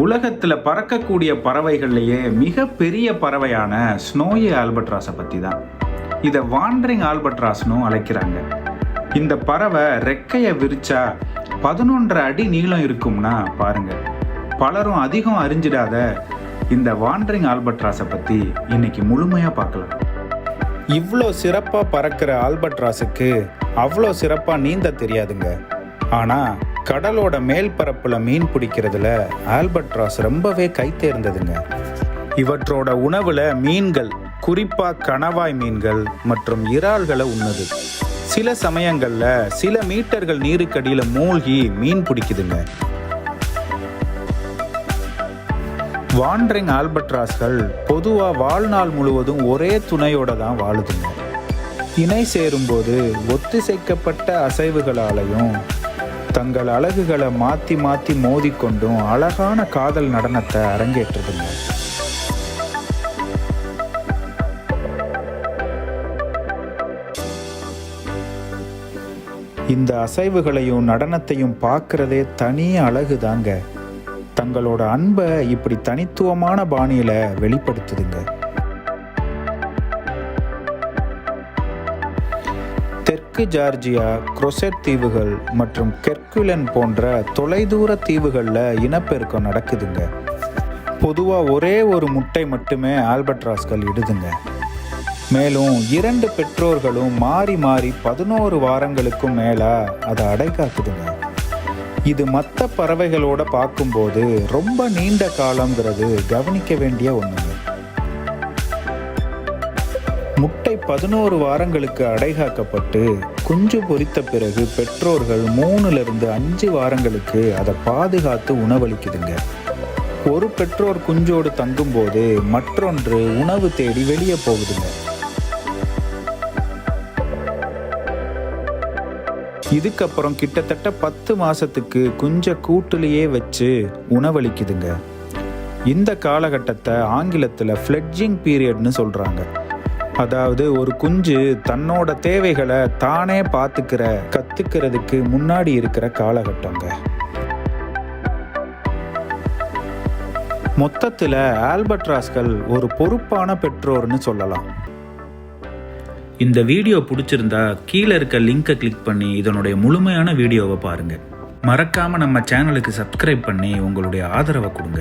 உலகத்தில் பறக்கக்கூடிய பறவைகள்லேயே மிக பெரிய பறவையான ஸ்னோயி ஆல்பட்ராஸை பற்றி தான் இதை வாண்டரிங் ஆல்பட்ராஸ்னும் அழைக்கிறாங்க. இந்த பறவை ரெக்கையை விரிச்சா பதினொன்றரை அடி நீளம் இருக்கும்னா பாருங்க. பலரும் அதிகம் அறிஞ்சிடாத இந்த வாண்டரிங் ஆல்பட்ராஸை பற்றி இன்னைக்கு முழுமையாக பார்க்கலாம். இவ்வளோ சிறப்பாக பறக்கிற ஆல்பட்ராஸுக்கு அவ்வளோ சிறப்பாக நீந்த தெரியாதுங்க. ஆனால் கடலோட மேல்பரப்பில் மீன் பிடிக்கிறதுல ஆல்பட்ராஸ் ரொம்பவே கைத்தேர்ந்ததுங்க இவற்றோட உணவில் மீன்கள் குறிப்பாக கணவாய் மீன்கள் மற்றும் இறால்களை உண்ணுது. சில சமயங்களில் சில மீட்டர்கள் நீருக்கடியில் மூழ்கி மீன் பிடிக்குதுங்க. வாண்டரிங் ஆல்பட்ராஸ்கள் பொதுவாக வாழ்நாள் முழுவதும் ஒரே துணையோட தான் வாழுதுங்க. இணை சேரும்போது ஒத்திசைக்கப்பட்ட அசைவுகளாலையும் தங்கள் அழகுகளை மாற்றி மாற்றி மோதிக்கொண்டும் அழகான காதல் நடனத்தை அரங்கேற்றுதுங்க இந்த அசைவுகளையும் நடனத்தையும் பார்க்கறதே தனி அழகு தாங்க தங்களோட அன்பை இப்படி தனித்துவமான பாணியில் வெளிப்படுத்துதுங்க. தெற்கு ஜார்ஜியா குரோசெட் தீவுகள் மற்றும் கெர்குலன் போன்ற தொலைதூர தீவுகளில் இனப்பெருக்கம் நடக்குதுங்க. பொதுவாக ஒரே ஒரு முட்டை மட்டுமே ஆல்பட்ராஸ்கள் இடுதுங்க. மேலும் இரண்டு பெற்றோர்களும் மாறி மாறி பதினோரு வாரங்களுக்கும் மேலே அதை அடை காக்குதுங்க இது மற்ற பறவைகளோட பார்க்கும்போது ரொம்ப நீண்ட காலங்கிறது கவனிக்க வேண்டிய ஒன்றுங்க முட்டை பதினோரு வாரங்களுக்கு அடைகாக்கப்பட்டு குஞ்சு பொரித்த பிறகு பெற்றோர்கள் மூணுலேருந்து அஞ்சு வாரங்களுக்கு அதை பாதுகாத்து உணவளிக்குதுங்க. ஒரு பெற்றோர் குஞ்சோடு தங்கும்போது மற்றொன்று உணவு தேடி வெளியே போகுதுங்க. இதுக்கப்புறம் கிட்டத்தட்ட பத்து மாசத்துக்கு குஞ்ச கூட்டுலேயே வச்சு உணவளிக்குதுங்க. இந்த காலகட்டத்தை ஆங்கிலத்தில் ஃப்ளெட்ஜிங் பீரியட்னு சொல்கிறாங்க அதாவது ஒரு குஞ்சு தன்னோட தேவைகளை தானே பார்த்துக்கிற கத்துக்கிறதுக்கு முன்னாடி இருக்கிற காலகட்டங்க. மொத்தத்தில் ஆல்பட்ராஸ்கள் ஒரு பொறுப்பான பெற்றோர்னு சொல்லலாம். இந்த வீடியோ பிடிச்சிருந்தா கீழே இருக்க லிங்கை கிளிக் பண்ணி இதனுடைய முழுமையான வீடியோவை பாருங்க. மறக்காமல் நம்ம சேனலுக்கு சப்ஸ்கிரைப் பண்ணி உங்களுடைய ஆதரவை கொடுங்க.